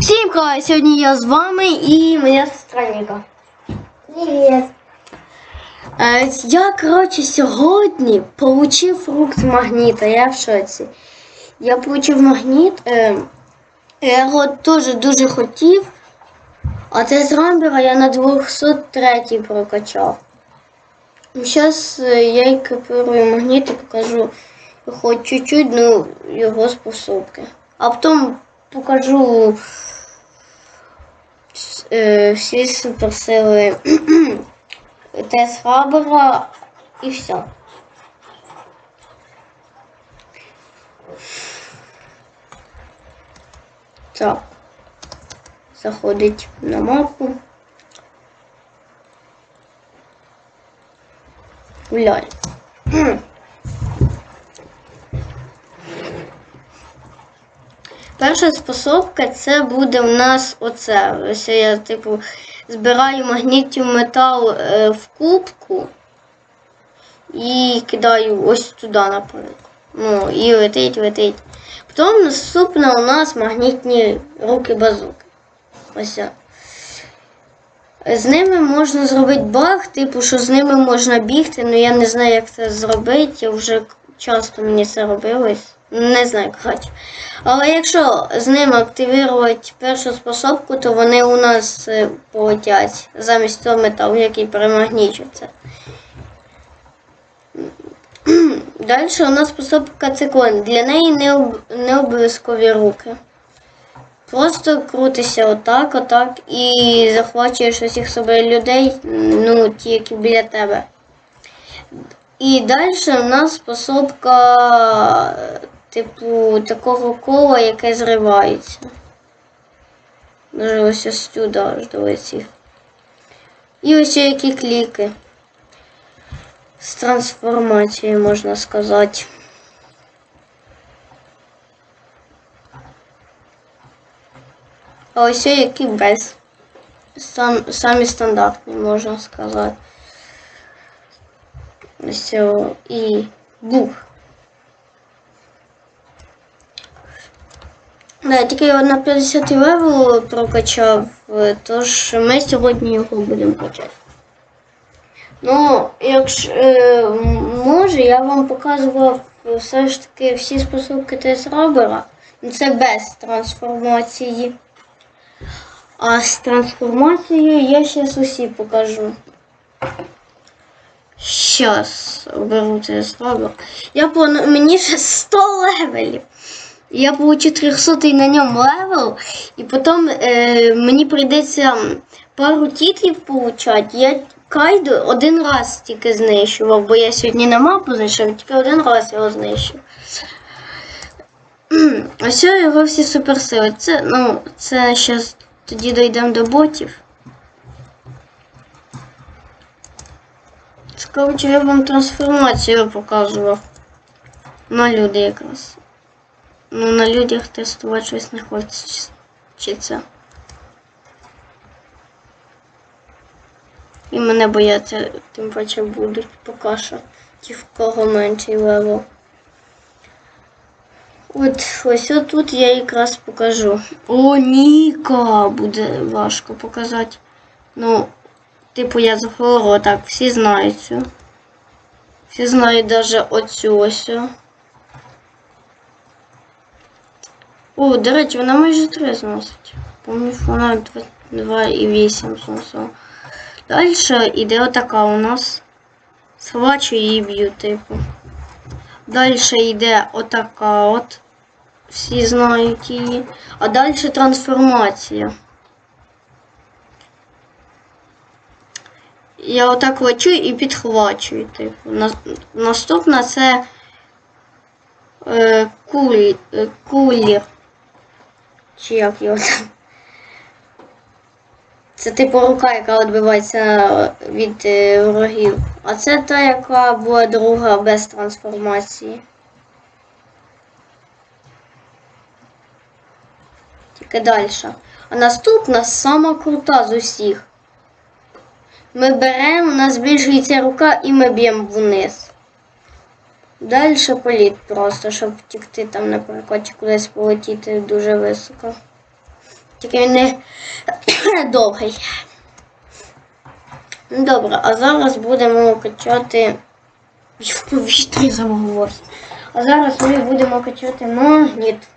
Всім привіт! Сьогодні я з вами і моя сестра Ніка. Привет. Е, Я, коротше, сьогодні получив фрукт магніта. Я в шоці. Я получив магніт. Е, я його теж дуже хотів. А те з рамбера я на 203 прокачав. Зараз я й копірую магніт і покажу хоч чуть-чуть ну, його способки. А потім покажу е, всі суперсили Тес Рабера і все. Так. Заходить на мапу. Гуляй. Перша способка це буде в нас оце. Ось я, типу, збираю магнітів метал е, в кубку і кидаю ось туди, наприклад. Ну, і летить, летить. Потім наступна у нас магнітні руки базуки. Ось. З ними можна зробити баг, типу, що з ними можна бігти, але я не знаю, як це зробити. Я вже часто мені це робилось. Не знаю, коротше. Але якщо з ними активувати першу способку, то вони у нас е, полетять замість того металу, який перемагнічується. Далі у нас способка циклон. Для неї не, об... не обов'язкові руки. Просто крутися отак, отак і захвачуєш усіх собою людей, ну, ті, які біля тебе. І далі у нас способка, типу, такого кола, яке зривається. Даже ось ось сюди аж долетів. І ось які кліки. З трансформацією, можна сказати. А ось які без. Сам, самі стандартні, можна сказати. Ось і бух. Да, тільки я на 50 левел прокачав, е, тож ми сьогодні його будемо качати. Ну, якщо е, може, я вам показував все ж таки всі способки Тес Робера. Ну, Це без трансформації. А з трансформацією я зараз усі покажу. Щас оберу слабо. Я планую, мені ще 100 левелів. Я получу 300 на ньому левел, і потім е, мені прийдеться пару тітлів получати. Я кайду один раз тільки знищував, бо я сьогодні на мапу зайшов, тільки один раз його знищив. Ось його всі суперсили. Це, ну, це зараз тоді дійдемо до ботів. Чи я вам трансформацію показував. На люди якраз. Ну, на людях тестувати щось не хочеться. І мене бояться, тим паче будуть поки що. Ті, в кого менший левел. От ось тут я якраз покажу. О, Ніка! Буде важко показати. Ну, типу я захворила, так, всі знають цю. Всі знають навіть оцю ось. О, до речі, вона майже 3 зносить. Помню, вона 2,8 зносила. Далі йде отака у нас. Схвачу і б'ю, типу. Далі йде отака от. Всі знають її. А далі трансформація. Я отак лечу і підхвачую, типу. Наступна це е, кулі, е, кулір. Чи як його там? Це типу рука, яка відбивається від е, ворогів. А це та, яка була друга без трансформації. Тільки далі. А наступна сама крута з усіх. Ми беремо, у нас збільшується рука і ми б'ємо вниз. Далі політ просто, щоб втікти там, наприклад, кудись полетіти дуже високо. Тільки він не довгий. Добре, а зараз будемо качати. В повітрі заговорюсь. А зараз ми будемо качати магніт.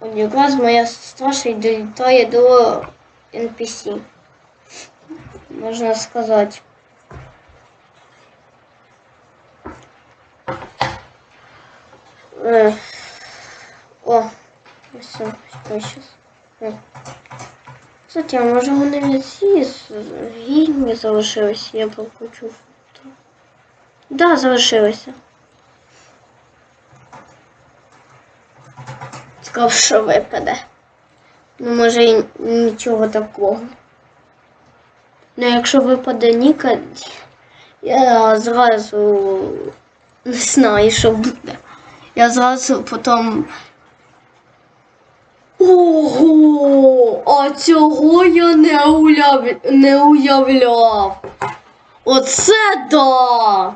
От якраз моя сестра ще й долітає до NPC. Можна сказати. Е, О, ось що щас. Кстати, а може вони ці з- вільні залишилися, я прокручу фото. Да, залишилися. Цікаво, що випаде. Ну, може і нічого такого. Ну, якщо випаде Ніка, я зразу не знаю, що буде. Я зразу потім. Ого! А цього я не, уяв... не уявляв. Оце да!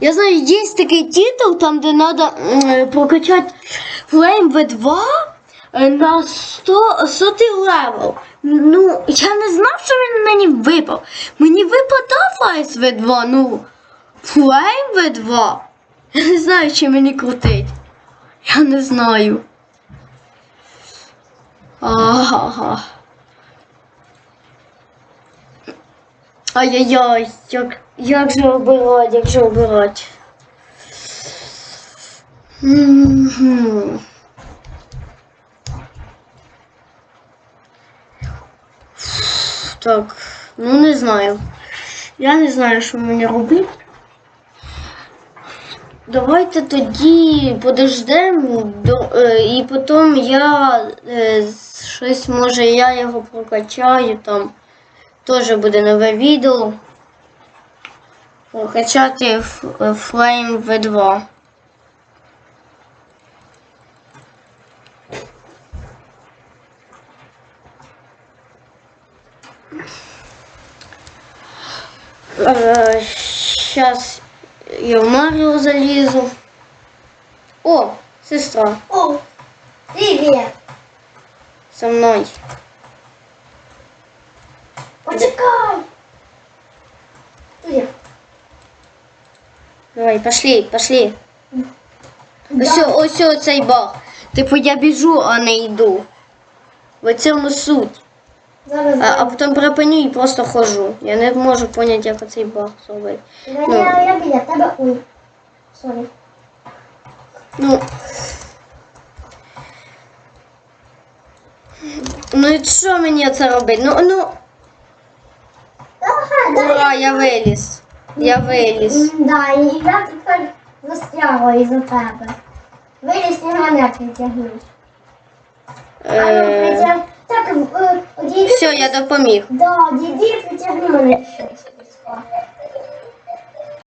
Я знаю, є такий титул, там, де треба прокачати Flame V2 е, на 100, 100 левел. Ну, я не знав, що він мені випав. Мені випадав Ice V2, ну, Flame V2. Я не знаю, чи мені крутить. Я не знаю. Ага. Ай-яй-яй, як, як же обирати, як же обирати. Так, ну не знаю. Я не знаю, що мені робити. Давайте тоді подождемо до, е, і потім я е, щось може я його прокачаю там. Теж буде нове відео. Прокачати Ф- е, Flame V2. Сейчас я в Маріо залізу. О, сестра, О, привіт! со мною. Почекай! Тут. Давай, пошли, пошли. Ось, Да. ось оцей баг. Типу я біжу, а не йду. В цьому суть. Зараз А, а потім припиню і просто ходжу. Я не можу поняти, як оцей баг зробити. я, я, я біля тебе. Ой. Сорі. Ну. Ну і що мені це робити? Ну, ну. Ага, Ура, я виліз. Я виліз. М, Да, і я тепер застрягла із-за тебе. Виліз і мене притягнуть. А ну, Е, притяг... Так, е, все, я допоміг. Да, одійди і притягни мене ще.